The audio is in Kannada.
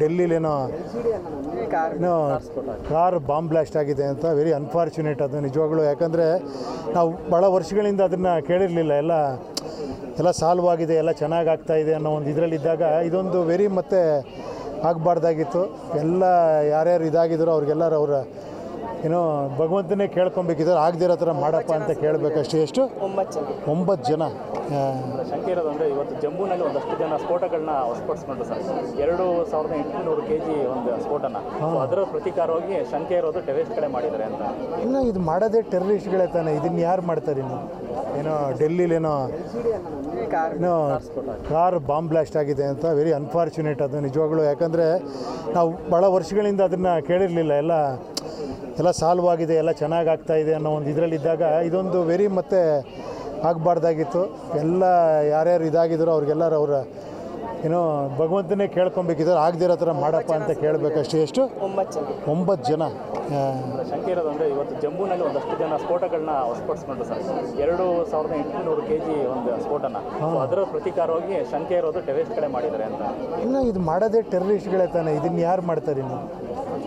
ಡೆಲ್ಲಿಲೇನೋ ಏನೋ ಕಾರ್ ಬಾಂಬ್ ಬ್ಲಾಸ್ಟ್ ಆಗಿದೆ. ಅಂತ ವೆರಿ ಅನ್ಫಾರ್ಚುನೇಟ್ ಅದು ನಿಜವಾಗ್ಲೂ. ಯಾಕಂದರೆ ನಾವು ಭಾಳ ವರ್ಷಗಳಿಂದ ಅದನ್ನು ಕೇಳಿರಲಿಲ್ಲ. ಎಲ್ಲ ಎಲ್ಲ ಸಾಲ್ವ್ ಆಗಿದೆ ಎಲ್ಲ ಚೆನ್ನಾಗಿ ಆಗ್ತಾ ಇದೆ ಅನ್ನೋ ಒಂದು ಇದರಲ್ಲಿದ್ದಾಗ ಇದೊಂದು ವೆರಿ ಮತ್ತೆ ಆಗಬಾರ್ದಾಗಿತ್ತು. ಎಲ್ಲ ಯಾರ್ಯಾರು ಇದಾಗಿದ್ರು ಅವ್ರಿಗೆಲ್ಲರೂ ಅವರ ಏನೋ ಭಗವಂತನೇ ಕೇಳ್ಕೊಬೇಕಿದ್ದಾರೆ ಆಗದಿರೋ ಥರ ಮಾಡಪ್ಪ ಅಂತ ಕೇಳಬೇಕಷ್ಟೇ ಎಷ್ಟು? ಒಂಬತ್ತು ಜನ. ಒಂಬತ್ತು ಜನ. ಅಂದರೆ ಶಂಕೆ ಇವತ್ತು ಜಮ್ಮುನಲ್ಲಿ ಒಂದಷ್ಟು ಜನ ಸ್ಫೋಟಗಳನ್ನ ವಶಪಡಿಸ್ಕೊಂಡು ಸರ್. ಎರಡು ಸಾವಿರದ ಎಂಟುನೂರು ಕೆ ಜಿ ಒಂದು ಸ್ಫೋಟನ. ಅದರ ಪ್ರತಿಕಾರವಾಗಿ ಶಂಕೆ ಇರೋದು ಟೆರೆಸ್ಟ್ ಕಡೆ ಮಾಡಿದ್ದಾರೆ ಅಂತ. ಇಲ್ಲ ಇದು ಮಾಡೋದೇ ಟೆರರಿಸ್ಟ್ಗಳೇ ತಾನೆ. ಇದನ್ನು ಯಾರು ಮಾಡ್ತಾರೆ ಇನ್ನು? ಏನೋ ಡೆಲ್ಲಿಲೇನೋ ಏನೋ ಕಾರ್ ಬಾಂಬ್ ಬ್ಲಾಸ್ಟ್ ಆಗಿದೆ ಅಂತ. ವೆರಿ ಅನ್ಫಾರ್ಚುನೇಟ್ ಅದು ನಿಜವಾಗ್ಲೂ. ಯಾಕಂದರೆ ನಾವು ಭಾಳ ವರ್ಷಗಳಿಂದ ಅದನ್ನು ಕೇಳಿರಲಿಲ್ಲ. ಎಲ್ಲ ಎಲ್ಲ ಸಾಲ್ವ್ ಆಗಿದೆ ಎಲ್ಲ ಚೆನ್ನಾಗಿ ಆಗ್ತಾ ಇದೆ ಅನ್ನೋ ಒಂದು ಇದರಲ್ಲಿದ್ದಾಗ ಇದೊಂದು ವೆರಿ ಮತ್ತೆ ಆಗಬಾರ್ದಾಗಿತ್ತು. ಎಲ್ಲ ಯಾರ್ಯಾರು ಇದಾಗಿದ್ರು ಅವ್ರಿಗೆಲ್ಲರೂ ಅವರ ಏನೋ ಭಗವಂತನೇ ಕೇಳ್ಕೊಬೇಕಿದ್ದಾರೆ ಆಗದಿರೋ ಥರ ಮಾಡಪ್ಪ ಅಂತ ಕೇಳಬೇಕಷ್ಟೇ. ಎಷ್ಟು? ಒಂಬತ್ತು ಜನ. ಒಂಬತ್ತು ಜನ. ಅಂದರೆ ಶಂಕೆ ಇವತ್ತು ಜಮ್ಮುನಲ್ಲಿ ಒಂದಷ್ಟು ಜನ ಸ್ಫೋಟಗಳನ್ನ ವಶಪಡಿಸ್ಕೊಂಡು ಸರ್. ಎರಡು ಸಾವಿರದ ಎಂಟುನೂರು ಕೆ ಜಿ ಒಂದು ಸ್ಫೋಟನ. ಅದರ ಪ್ರತೀಕಾರವಾಗಿ ಶಂಕೆ ಇರೋದು ಟೆರೆಸ್ಟ್ ಕಡೆ ಮಾಡಿದ್ದಾರೆ ಅಂತ. ಇಲ್ಲ ಇದು ಮಾಡೋದೇ ಟೆರರಿಸ್ಟ್ಗಳೇ ತಾನೆ. ಇದನ್ನು ಯಾರು ಮಾಡ್ತಾರೆ ಇನ್ನು?